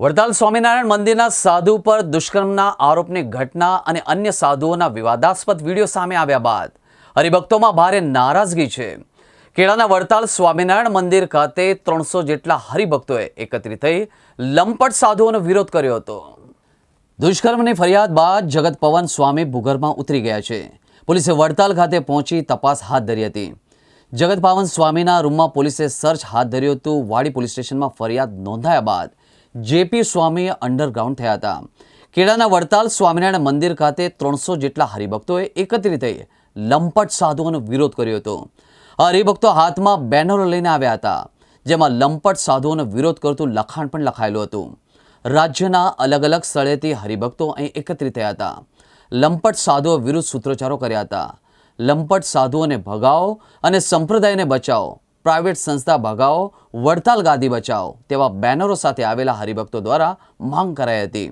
વડતાલ સ્વામિનારાયણ મંદિરના સાધુ પર દુષ્કર્મના આરોપની ઘટના અને અન્ય સાધુઓના વિવાદાસ્પદ વીડિયો સામે આવ્યા બાદ હરિભક્તોમાં ભારે નારાજગી છે. કેળાના વડતાલ સ્વામિનારાયણ મંદિર ખાતે ત્રણસો જેટલા હરિભક્તોએ એકત્રિત થઈ લંપટ સાધુઓનો વિરોધ કર્યો હતો. દુષ્કર્મની ફરિયાદ બાદ જગત પવન સ્વામી ભૂગર્ભમાં ઉતરી ગયા છે. પોલીસે વડતાલ ખાતે પહોંચી તપાસ હાથ ધરી હતી. જગત પાવન સ્વામીના રૂમમાં પોલીસે સર્ચ હાથ ધર્યું હતું. વાડી પોલીસ સ્ટેશનમાં ફરિયાદ નોંધાયા બાદ જેપી સ્વામી અંડરગ્રાઉન્ડ થયા હતા. કેળાના વડતાલ સ્વામિનારાયણ મંદિર ખાતે ત્રણસો જેટલા હરિભક્તોએ એકત્રિત થઈ લંપટ સાધુઓનો વિરોધ કર્યો હતો. હરિભક્તો હાથમાં બેનરો લઈને આવ્યા હતા, જેમાં લંપટ સાધુઓનો વિરોધ કરતું લખાણ પણ લખાયેલું હતું. રાજ્યના અલગ અલગ સ્થળેથી હરિભક્તો અહીં એકત્રિત થયા હતા. લંપટ સાધુઓ વિરુદ્ધ સૂત્રોચ્ચારો કર્યા હતા. લંપટ સાધુઓને ભગાવો અને સંપ્રદાયને બચાવો. પ્રાઇવેટ સંસ્થા ભગાવો વડતાલ ગાદી બચાવો તેવા બેનરો સાથે આવેલા હરિભક્તો દ્વારા માંગ કરાઈ હતી.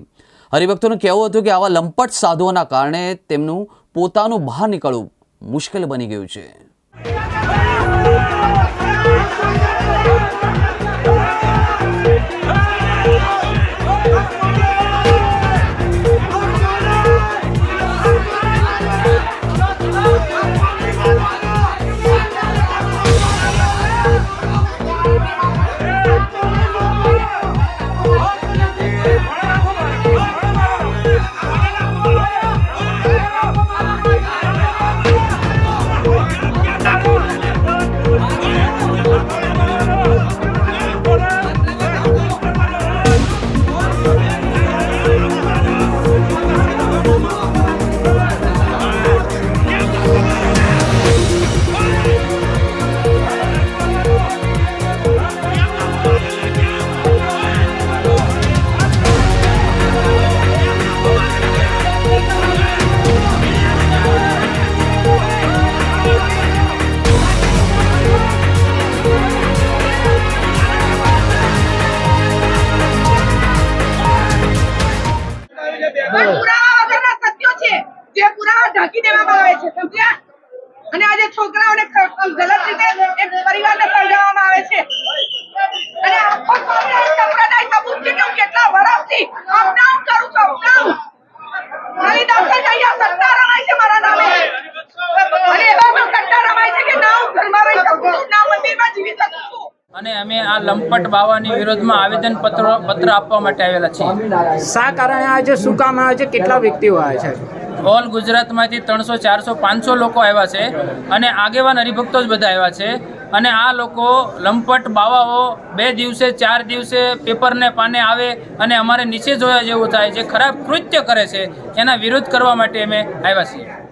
હરિભક્તોનું કહેવું હતું કે આવા લંપટ સાધુઓના કારણે તેમનું પોતાનું બહાર નીકળવું મુશ્કેલ બની ગયું છે. આવે છે સમજ્યા? અને આજે છોકરાઓને ગલત રીતે એક પરિવારને સળગાવવામાં આવે છે. અને આખો સ્વામિનારાયણ સંપ્રદાય સબૂત છે કે હું કેટલા વર્ષથી અપડાઉન કરું છું અપડાઉન? મારી દર્શન અહીંયા સત્તા રમાય છે મારા નામે. અને એવા પણ સટ્ટા રમાય છે કે ના હું ઘરમાં રહી શકું છું ના મંદિરમાં જીવી શકું છું. અને અમે આ લંપટ બાવાની વિરોધમાં આવેદન પત્ર પત્ર આપવા માટે આવેલા છીએ. શા કારણે આજે શું કામ આવે છે? કેટલા વ્યક્તિઓ આવે છે? ઓલ ગુજરાતમાંથી ત્રણસો, ચારસો, પાંચસો લોકો આવ્યા છે અને આગેવાન હરિભક્તો જ બધા આવ્યા છે. અને આ લોકો લંપટ બાવાઓ બે દિવસે, ચાર દિવસે પેપરને પાને આવે અને અમારે નીચે જોયા જેવું થાય, જે ખરાબ કૃત્ય કરે છે, એના વિરોધ કરવા માટે અમે આવ્યા છીએ.